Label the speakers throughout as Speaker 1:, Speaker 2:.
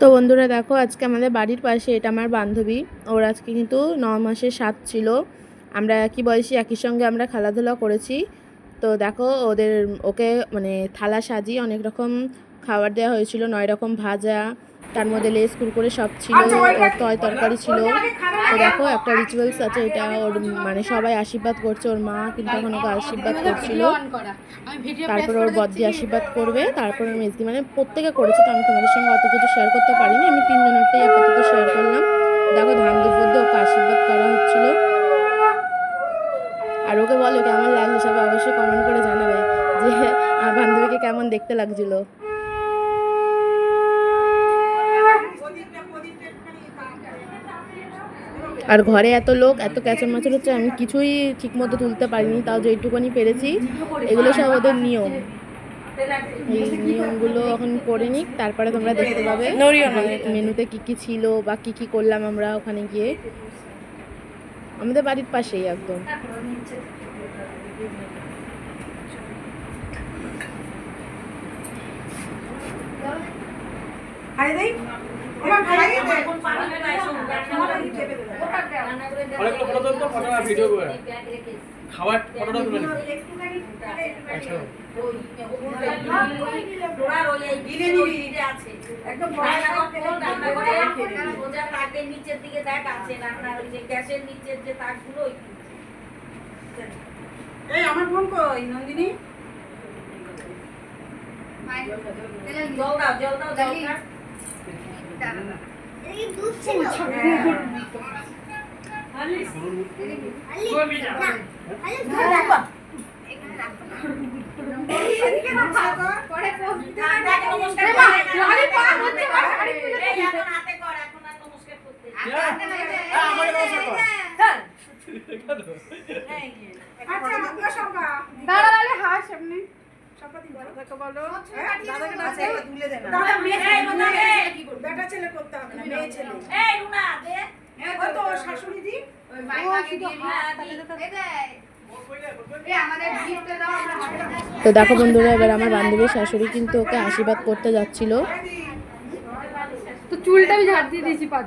Speaker 1: তো বন্ধুরা দেখো, আজকে আমাদের বাড়ির পাশে এটা আমার বান্ধবী। ওর আজকে কিন্তু ন মাসের সাত ছিল। আমরা একই বয়সী, একই সঙ্গে আমরা খেলাধুলা করেছি। তো দেখো, ওদের, ওকে মানে থালা সাজিয়ে অনেক রকম খাবার দেওয়া হয়েছিল, নয় রকম ভাজা। তার মধ্যে লেস কুরকুরে সব ছিল তয় তরকারি ছিল। তো দেখো একটা রিচুয়ালস আছে এটা ওর মানে সবাই আশীর্বাদ করছে ওর মা কিন্তু এখন ওকে আশীর্বাদ করছিল। তারপর ওর বদ্দি আশীর্বাদ করবে তারপর মেজদি মানে প্রত্যেকে করেছে তো আমি তোমাদের সঙ্গে অত কিছু শেয়ার করতে পারিনি আমি তিনজনেরটাই আপাতত শেয়ার করলাম। দেখো ধান দুধ দিয়ে ওকে আশীর্বাদ করা হচ্ছিল। আর ওকে বলো কেমন লাগছে সবাই অবশ্যই কমেন্ট করে জানাবে যে আমার বান্ধবীকে কেমন দেখতে লাগছিল। আর ঘরে এত লোক এত ক্যাচর মাচর হচ্ছে আমি কিছুই ঠিক মতো তুলতে পারিনি তাও যেইটুকুনি পেরেছি এগুলো সব ওদের নিয়ম। এই নিয়মগুলো এখন করে নিক তারপরে তোমরা দেখতে পাবে মেনুতে কি কি ছিল বা কি কি করলাম আমরা ওখানে গিয়ে। আমাদের বাড়ির পাশেই একদম।
Speaker 2: অনেকগুলো ফটো তুলতো ফটো আর ভিডিও করে। খাবার ফটোটা তুলে নিবি
Speaker 3: গিলে নিবি একদম
Speaker 4: নিচের দিকে দেখ আছে রান্নার ওই যে গ্যাসের নিচের যে তাকগুলো
Speaker 3: এই আমার ফোন কই নন্দিনী?
Speaker 4: জল দাও জল দাও জল দাও দেখ, নমস্কার করে। এই, এখন হাতে কর, এখন আর নমস্কার করতে নেই।
Speaker 2: আমাকে নমস্কার কর
Speaker 3: আচ্ছা গঙ্গা সঙ্গা
Speaker 5: দাঁড়ালে হাস এমনি
Speaker 3: আচ্ছা এটা তুলে দে না দাদা মেয়ে
Speaker 4: এই, রুনা দে।
Speaker 3: বেটা ছেলে করতে হবে না মেয়ে ছেলে
Speaker 4: এই, রুনা, দে।
Speaker 3: ওই তো শাশুড়ি দি
Speaker 1: তো দেখো বন্ধুরা এবার আমার বান্ধবীর শাশুড়ি কিন্তু ওকে আশীর্বাদ করতে যাচ্ছিল
Speaker 5: তো চুলটা আমি ঝাড় দিয়ে দিয়েছি পাঁচ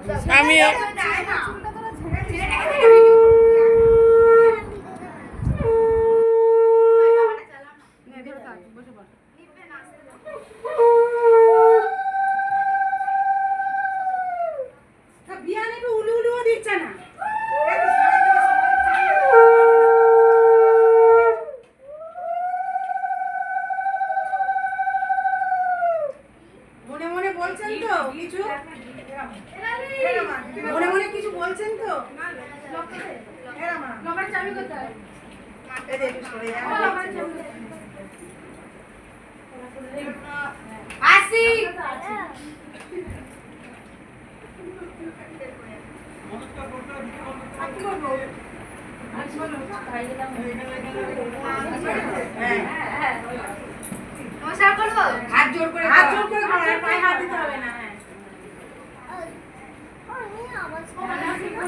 Speaker 5: আসি
Speaker 3: হ্যাঁ হাত জোর করে হাত জোর করে করো, আর পায়ে হাত দিতে হবে না হ্যাঁ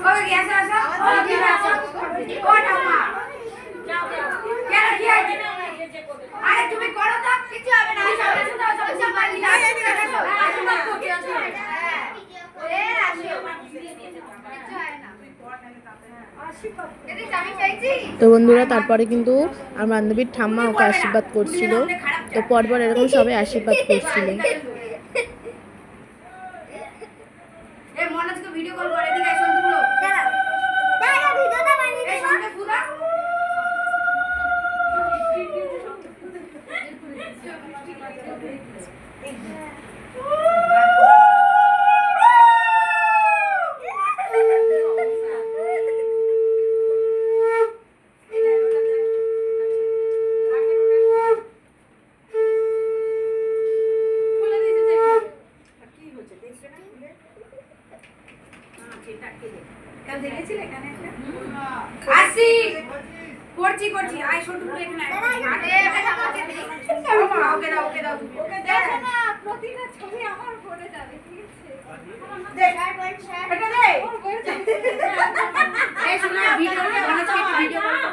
Speaker 5: ওই গ্যাস আসো ওই গ্যাস আসো ও ঠাম্মা
Speaker 4: যাও, যাও।
Speaker 5: কেন কি হয়েছে
Speaker 4: এই যে করবে।
Speaker 5: আরে তুমি করো তো কিছু হবে না আসো আসো আসো আসো সামাল দিলা আসো আসো আশীর্বাদ করতে আসো হ্যাঁ এ আসো কিছু হয় না এটি আমি চাইছি
Speaker 1: তো বন্ধুরা, তারপরে কিন্তু আমার বান্ধবীর ঠাম্মা ওকে আশীর্বাদ করছিল। তো পরপর এরকম সবাই আশীর্বাদ করছিল
Speaker 5: এ মনোজকে ভিডিও কল করে দিকে শুনতে পুরো এই শুনতে পুরো খুলে দিয়েছে
Speaker 3: কি হচ্ছে দেখবে না খুলে আচ্ছা টাকে দে কাল দেখেছিলে এখানে একটা
Speaker 5: আসি করছি করছি আয় ছোট করে এখানে আরে আমাকে দে
Speaker 3: ওকে দাও ওকে দাও তুমি ওকে
Speaker 5: না প্রতিটা ছবি আমার ফোনে যাবে ঠিক আছে
Speaker 3: দে এটা দে
Speaker 5: এই শোনা ভিডিও মনোজকে একটু ভিডিও করো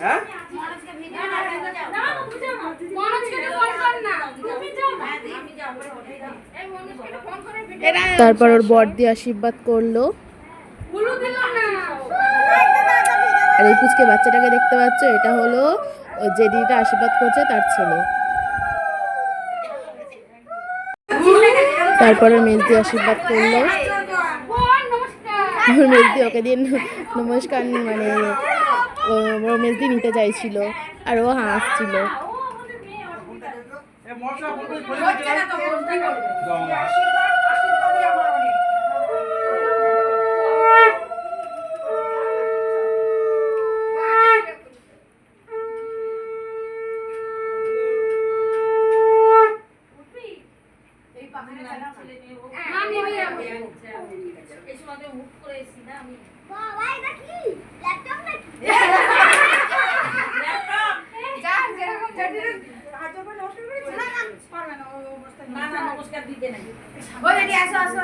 Speaker 2: হ্যাঁ
Speaker 5: মনোজকে ভিডিও
Speaker 1: তারপর ওর বর দিয়ে আশীর্বাদ করল আর এই পুচকে বাচ্চাটাকে দেখতে পাচ্ছ এটা হলো ওই যে দিদিটা আশীর্বাদ করছে তার ছেলে। তারপরে ওর মেজ দিয়ে আশীর্বাদ করল। মেজদি ওকে দিয়ে নমস্কার মানে ও- মেজদি নিতে চাইছিল আর ও হাসছিল।
Speaker 2: এ মশলা বলতে বলে দিলাম
Speaker 4: আশীর্বাদ আশীর্বাদই আমার অনেক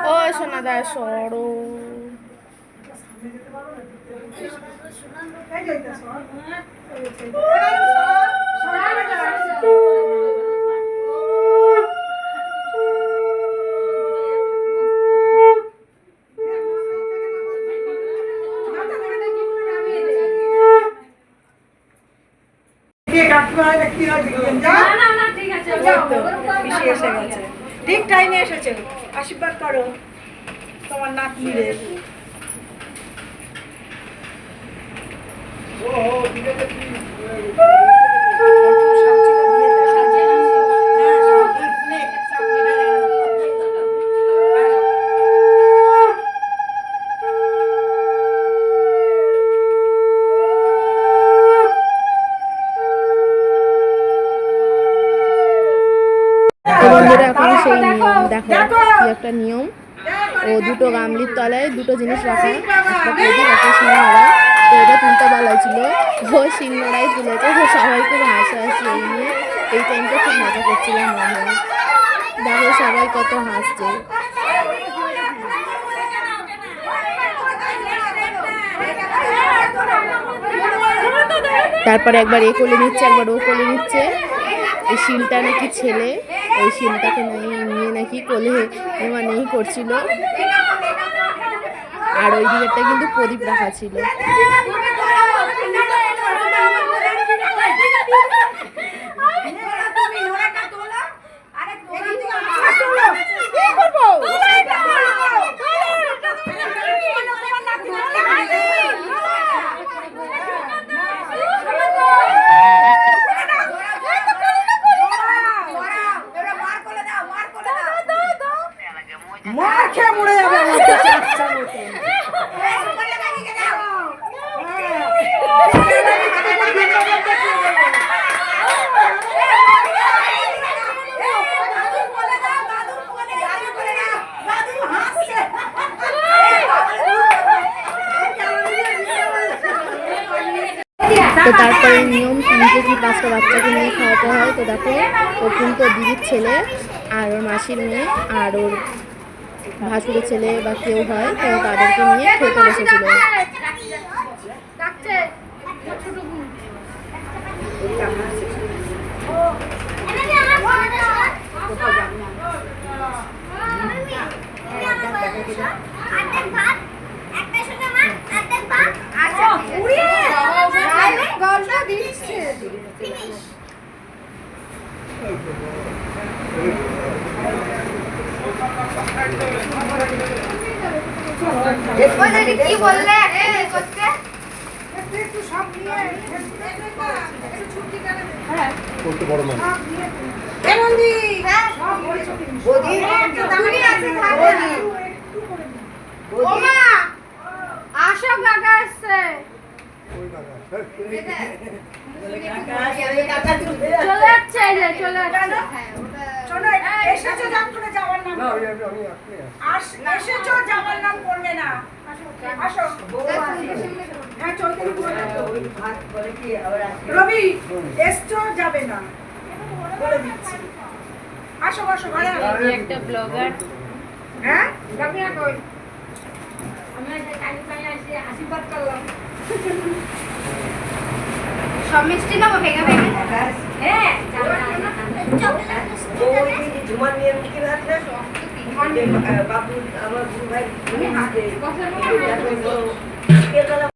Speaker 1: ও সোনাদা সরো।
Speaker 3: এই যে এটা সর। কে কাটতে ঠিক টাইমে এসেছে। আশীর্বাদ করো। তোমার নাতনি রে।
Speaker 1: বন্ধুরা এখন সেই নিয়ম দেখো কি একটা নিয়ম। ও দুটো গামলির তলায় দুটো জিনিস রাখা। একটা প্রদীপ একটা সিংহড়া তো এটা তুলতে বলা ছিল ও সিংহড়াই তুলেছে তো সবাই খুব হাসাহাসি এই নিয়ে। এই টাইমটা খুব মজা করছিলাম আমরা। দেখো সবাই কত হাসছে। তারপরে একবার এ কোলে নিচ্ছে একবার ও কোলে নিচ্ছে। এই শিলটা নাকি ছেলে। ওই শিলটাকে নিয়ে নাকি কোলে মানে করছিল। আর ওই দিকেরটা কিন্তু প্রদীপ রাখা ছিল। তো তারপরে নিয়ম তিনটে কি পাঁচটা বাচ্চাকে নিয়ে খাওয়াতে হয়। তো দেখো ও কিন্তু দিদির ছেলে আর ওর মাসির মেয়ে আর ওর ভাসুরের ছেলে বা কেউ হয়, তো তাদেরকে নিয়ে খেতে বসেছিল।
Speaker 5: কি বললে? করতে
Speaker 3: একটু সব নিয়ে
Speaker 6: করতে বড় মানুষ
Speaker 5: হ্যাঁ কাকা চলে যাচ্ছে চলে যাচ্ছে।
Speaker 4: শোনো, এসেছ ডাক্তারে যাওয়ার নাম
Speaker 6: না
Speaker 4: করবে।
Speaker 6: আমি আমি আমি আসলে
Speaker 4: আস- এসেছ যাওয়ার নাম করবে না। আসো হ্যাঁ চৌধুরী রবি এসছো যাবে না। বলে দিচ্ছি। আসো আসো। ঘরে
Speaker 1: একটা ব্লগার
Speaker 4: হ্যাঁ?
Speaker 5: সব মিষ্টি নেব ভেঙে ভেঙে হ্যাঁ
Speaker 6: જુમાનની અંદર મૂકી રાખી નાખો બાપુ અમારા ગુરુભાઈ